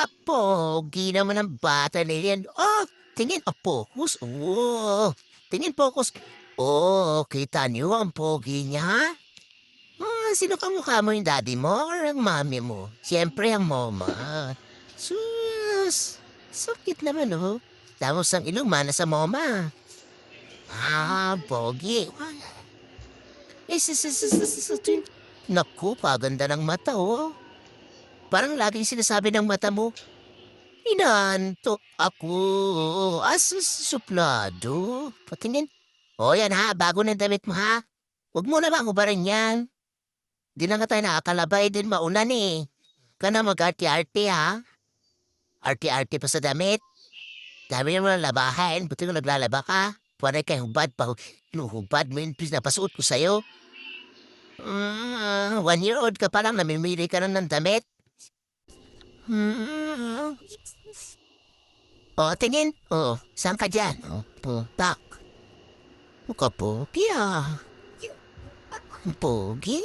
Napakapogi naman ang bata na yan. Oh, tingin, oh, focus. Oh, tingin, focus. Oh, kita niyo ang pogi niya? Ah, sino kamukha mo yung daddy mo or ang mami mo? Siyempre ang mama. Sus, sakit naman oh. Tapos ang ilong mana sa mama. Ah, pogi. Eh. Naku, paganda ng mata oh. Parang laging sinasabi ng mata mo, Inantok ako. Asus suplado. Patingin. O yan ha, bago ng damit mo ha. Huwag mo na bang ubarin yan. Di na nga tayo nakakalabay din maunan eh. Ka na mag-arte-arte ha. Arte-arte pa sa damit. Dami mo na labahan. Buti kung naglalaba ka. Pwede kay hubad pa. Hubad mo yun. Napasuot ko sa'yo. Mm, one year old ka pa lang, namimili ka na ng damit. Hmm. O, tingin. O, saan ka dyan? O, putak. Muka pogi ah. Pogi?